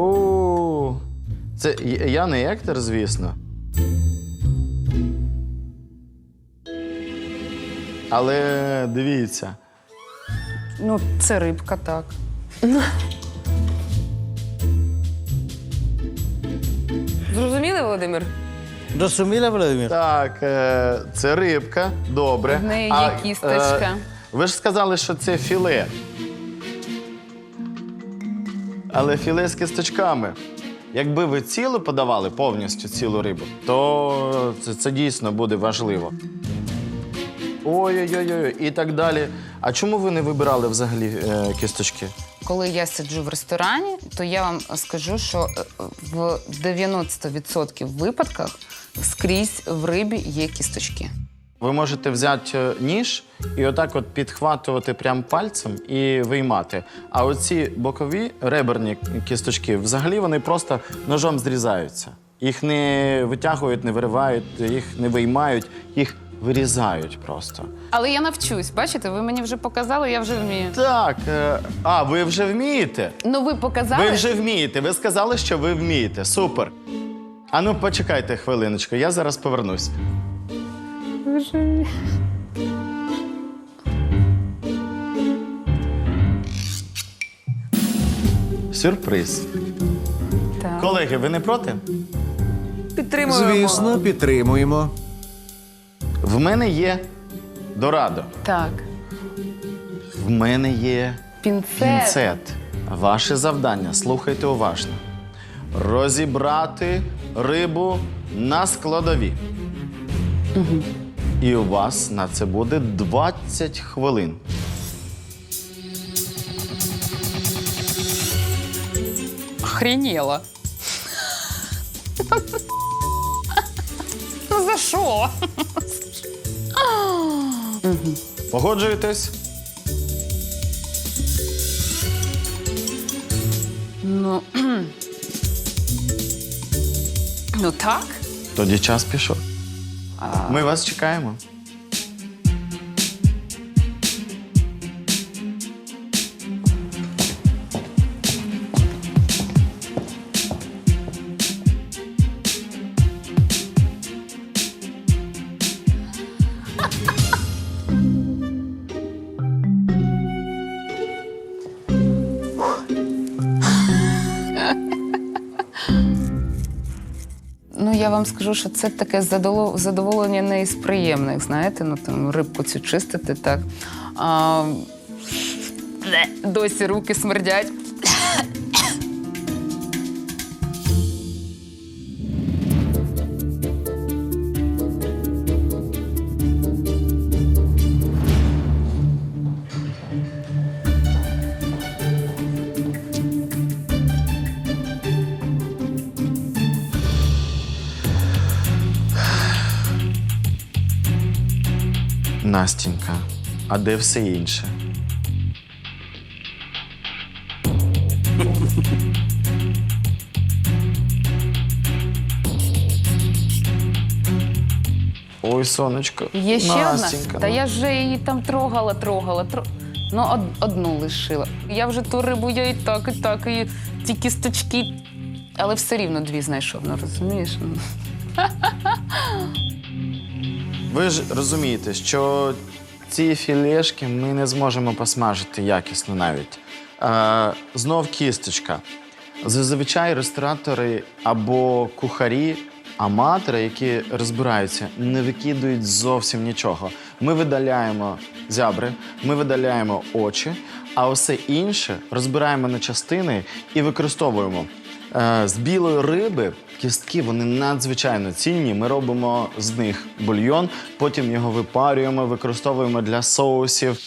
О, це я- не ектор, звісно. Але дивіться. Ну, це рибка, так. Зрозуміли, Володимир? Розуміла, Володимир? Так, е, це рибка, добре. В неї є А, кісточка. е, ви ж сказали, що це філе. Але філе з кісточками. Якби ви цілу подавали повністю цілу рибу, то це, це дійсно буде важливо. Ой-ой-ой, і так далі. А чому ви не вибирали взагалі е, кісточки? Коли я сиджу в ресторані, то я вам скажу, що е, в 90% випадках скрізь в рибі є кісточки. Ви можете взяти е, ніж і отак от підхватувати прям пальцем і виймати. А оці бокові реберні кісточки, взагалі вони просто ножом зрізаються. Їх не витягують, не виривають, їх не виймають, їх вирізають просто. Але я навчусь, бачите, ви мені вже показали, я вже вмію. Так, е, а ви вже вмієте? Ну, ви показали. Ви вже вмієте. Ви сказали, що ви вмієте. Супер. А ну почекайте хвилиночку, я зараз повернусь. Сюрприз. Так. Колеги, ви не проти? Підтримуємо. Звісно, підтримуємо. В мене є дорадо. так. В мене є Пінцет. пінцет. Ваше завдання, слухайте уважно. Розібрати рибу на складові. І у вас на це буде 20 хвилин. Охренела. Ну за що? Погоджуєтесь? Ну. Ну так. Тоді час пішов. Ми вас чекаємо. Ну, я вам скажу, що це таке задоволення не із приємних, знаєте, ну там рибку цю чистити так. А, досі руки смердять. Настінька, а де все інше? Ой, сонечко. Є ще Настінька, одна. Та ну. я вже її там трогала, трогала, тро... Ну, од- одну лишила. Я вже ту рибу, я і так, і так, і ті кісточки. Але все рівно дві знайшов, ну розумієш? Ви ж розумієте, що ці філешки ми не зможемо посмажити якісно навіть. Е, знов кісточка. Зазвичай ресторатори або кухарі, аматори, які розбираються, не викидують зовсім нічого. Ми видаляємо зябри, ми видаляємо очі, а усе інше розбираємо на частини і використовуємо. Е, З білої риби кістки вони надзвичайно цінні. Ми робимо з них бульйон, потім його випарюємо, використовуємо для соусів.